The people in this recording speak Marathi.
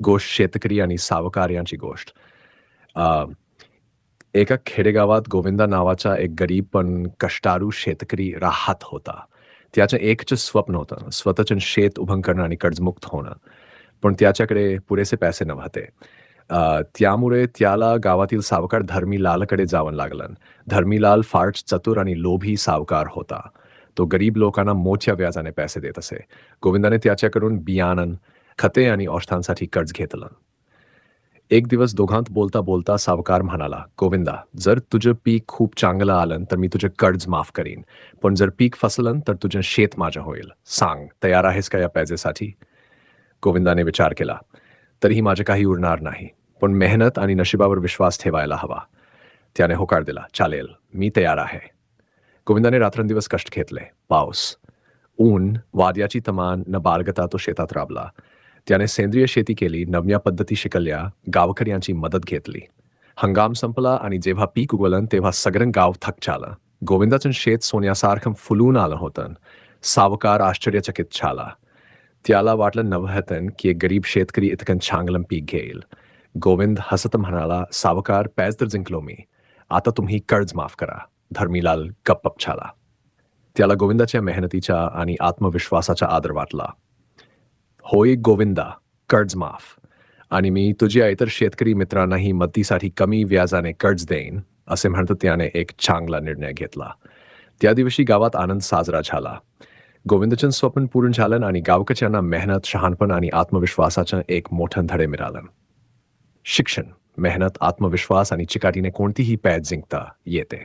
गोष्ट शेतकरी आणि सावकार यांची गोष्ट. एका खेडेगावात गोविंदा नावाचा एक गरीब पण कष्टारू शेतकरी राहत होता. त्याचं एकच स्वप्न होतं स्वतःचं शेत उभं करणं आणि कर्जमुक्त होणं. पण त्याच्याकडे पुरेसे पैसे नव्हते. त्यामुळे त्याला गावातील सावकार धर्मीलालकडे जावं लागलं. धर्मीलाल फारच चतुर आणि लोभी सावकार होता. तो गरीब लोकांना मोठ्या व्याजाने पैसे देत असे. गोविंदाने त्याच्याकडून बियाणं खते आणि औषधांसाठी कर्ज घेतलं. एक दिवस दोघांत बोलता बोलता सावकार म्हणाला गोविंदा जर तुझं पीक खूप चांगलं आलं तर मी तुझे कर्ज माफ करीन. पण जर पीक फसलं तर तुझं शेत माझं होईल. सांग तयार आहेस का या पैजेसाठी गोविंदाने विचार केला तरीही माझे काही उरणार नाही. पण मेहनत आणि नशिबावर विश्वास ठेवायला हवा. त्याने होकार दिला चालेल मी तयार आहे. गोविंदाने रात्रंदिवस कष्ट घेतले. पाऊस. ऊन वाद्याची तमान न बाळगता तो शेतात राबला. त्याने सेंद्रिय शेती केली नव्या पद्धती शिकल्या गावकऱ्यांची मदत घेतली. हंगाम संपला आणि जेव्हा पीक उगवलं तेव्हा सगळं गाव थकचालं गोविंदाचं शेत सोन्यासारखं फुलून आलं होतं. सावकार आश्चर्यचकित झाला. त्याला वाटलं नवहतन की एक गरीब शेतकरी इतकं चांगलं पीक घेईल. गोविंद हसत म्हणाला सावकार पॅज तर जिंकलो मी. आता तुम्ही कर्ज माफ करा. धर्मीलाल गप्पप झाला. त्याला गोविंदाच्या मेहनतीचा आणि आत्मविश्वासाचा आदर वाटला. होय गोविंदा कर्ज माफ. आणि मी तुझ्या इतर शेतकरी मित्रांनाही मदतीसाठी कमी व्याजाने कर्ज देईन असे म्हणत त्याने एक चांगला निर्णय घेतला. त्या दिवशी गावात आनंद साजरा झाला. गोविंदचं स्वप्न पूर्ण झालं आणि गावकच्यांना मेहनत शहाणपण आणि आत्मविश्वासाचं एक मोठं धडे मिळालं. शिक्षण मेहनत आत्मविश्वास आणि चिकाटीने कोणतीही पॅच जिंकता येते.